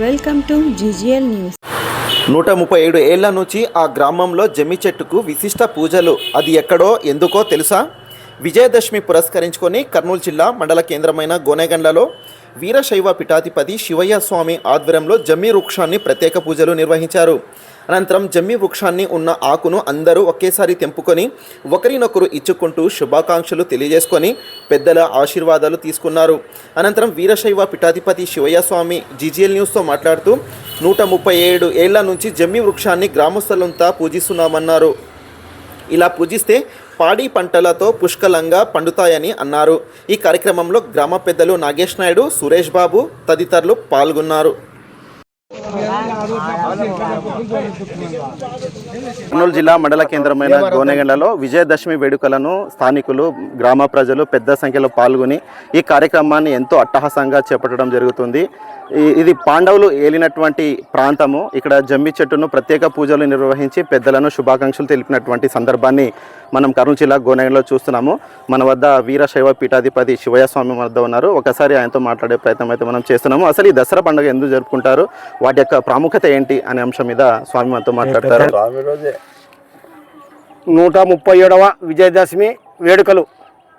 Welcome to GGL news. నూట ముప్పై ఏడు ఏళ్ళ నుంచి ఆ గ్రామంలో జమ్మి చెట్టుకు విశిష్ట పూజలు. అది ఎక్కడో ఎందుకో తెలుసా? విజయదశమి పురస్కరించుకొని కర్నూలు జిల్లా మండల కేంద్రమైన గోనెగండ్లలో వీరశైవ పిఠాధిపతి శివయ్య స్వామి ఆధ్వర్యంలో జమ్మి వృక్షాన్ని ప్రత్యేక పూజలు నిర్వహించారు. అనంతరం జమ్మి వృక్షాన్ని ఉన్న ఆకును అందరూ ఒకేసారి తెంపుకొని ఒకరినొకరు ఇచ్చుకుంటూ శుభాకాంక్షలు తెలియజేసుకొని పెద్దల ఆశీర్వాదాలు తీసుకున్నారు. అనంతరం వీరశైవ పిఠాధిపతి శివయ్య స్వామి జీజీఎల్ న్యూస్తో మాట్లాడుతూ నూట ముప్పై ఏడు ఏళ్ళ నుంచి జమ్మి వృక్షాన్ని గ్రామస్తులంతా పూజిస్తున్నామన్నారు. ఇలా పూజిస్తే పాడి పంటలతో పుష్కలంగా పండుతాయని అన్నారు. ఈ కార్యక్రమంలో గ్రామ పెద్దలు నాగేష్ నాయుడు సురేష్ బాబు తదితరులు పాల్గొన్నారు. కర్నూలు జిల్లా మండల కేంద్రమైన గోనెగండలో విజయదశమి వేడుకలను స్థానికులు గ్రామ ప్రజలు పెద్ద సంఖ్యలో పాల్గొని ఈ కార్యక్రమాన్ని ఎంతో అట్టహాసంగా చేపట్టడం జరుగుతుంది. ఇది పాండవులు ఏలినటువంటి ప్రాంతము. ఇక్కడ జమ్మి చెట్టును ప్రత్యేక పూజలు నిర్వహించి పెద్దలను శుభాకాంక్షలు తెలిపినటువంటి సందర్భాన్ని మనం కర్నూలు జిల్లా గోనెగండ్లో చూస్తున్నాము. మన వద్ద వీరశైవ పీఠాధిపతి శివయ్య స్వామి వద్ద ఉన్నారు. ఒకసారి ఆయనతో మాట్లాడే ప్రయత్నం అయితే మనం చేస్తున్నాము. అసలు ఈ దసరా పండుగ ఎందుకు జరుపుకుంటారు? వాటి యొక్క ప్రాముఖ్యత ఏంటి అనే అంశం మీద స్వామి మనతో మాట్లాడతారు. నూట ముప్పై ఏడవ విజయదశమి వేడుకలు.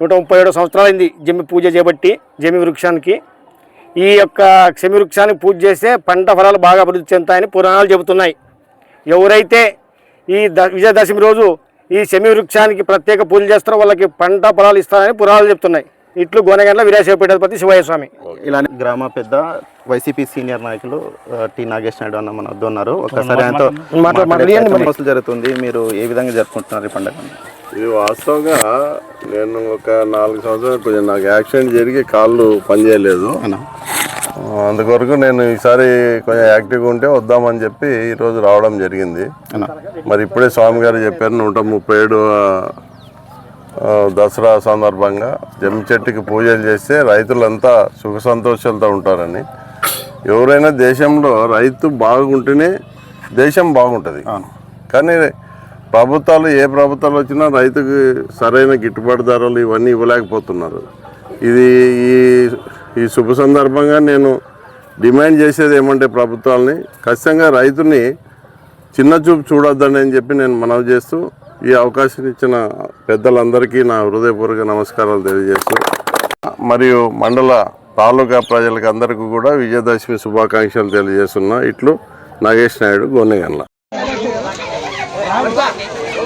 నూట ముప్పై ఏడవ సంవత్సరాలైంది జమ్మి పూజ చేపట్టి జమ్మి వృక్షానికి. ఈ యొక్క క్షమి వృక్షానికి పూజ చేస్తే పంట ఫలాలు బాగా అభివృద్ధి చెందుతాయని పురాణాలు చెబుతున్నాయి. ఎవరైతే ఈ ద విజయదశమి రోజు ఈ శమి వృక్షానికి ప్రత్యేక పూజలు చేస్తారో వాళ్ళకి పంట ఫలాలు ఇస్తారని పురాణాలు చెప్తున్నాయి ఇట్లు గోనగండ్ల వీరాశివపీఠాధిపతి శివయ్య స్వామి ఇలానే గ్రామ పెద్ద వైసీపీ సీనియర్ నాయకులు టి నాగేష్ నాయుడు అన్న మన వద్ద ఉన్నారు ఒకసారి ఆయనతో జరుగుతుంది. మీరు ఏ విధంగా జరుపుకుంటున్నారు ఈ పండుగ? ఇది వాస్తవంగా నేను ఒక నాలుగు సంవత్సరాలు కొంచెం నాకు యాక్సిడెంట్ జరిగి కాళ్ళు పనిచేయలేదు. అందుకొరకు నేను ఈసారి కొంచెం యాక్టివ్గా ఉంటే వద్దామని చెప్పి ఈరోజు రావడం జరిగింది. మరి ఇప్పుడే స్వామి గారు చెప్పారు నూట ముప్పై ఏడు దసరా సందర్భంగా జమ్మి చెట్టుకి పూజలు చేస్తే రైతులంతా సుఖ సంతోషాలతో ఉంటారని. ఎవరైనా దేశంలో రైతు బాగుంటేనే దేశం బాగుంటుంది. కానీ ప్రభుత్వాలు ఏ ప్రభుత్వాలు వచ్చినా రైతుకి సరైన గిట్టుబాటు ధరలు ఇవన్నీ ఇవ్వలేకపోతున్నారు. ఇది ఈ ఈ శుభ సందర్భంగా నేను డిమాండ్ చేసేది ఏమంటే ప్రభుత్వాలని ఖచ్చితంగా రైతుని చిన్న చూపు చూడొద్దని అని చెప్పి నేను మనవి చేస్తూ ఈ అవకాశం ఇచ్చిన పెద్దలందరికీ నా హృదయపూర్వక నమస్కారాలు తెలియజేస్తూ మరియు మండల తాలూకా ప్రజలకు అందరికీ కూడా విజయదశమి శుభాకాంక్షలు తెలియజేస్తున్నా. ఇట్లు నాగేష్ నాయుడు గోనెగన్ల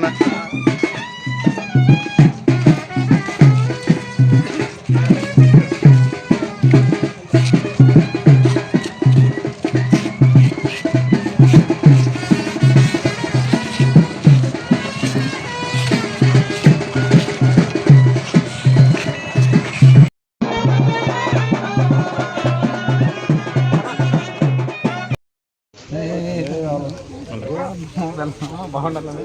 sana. బాగుండాలి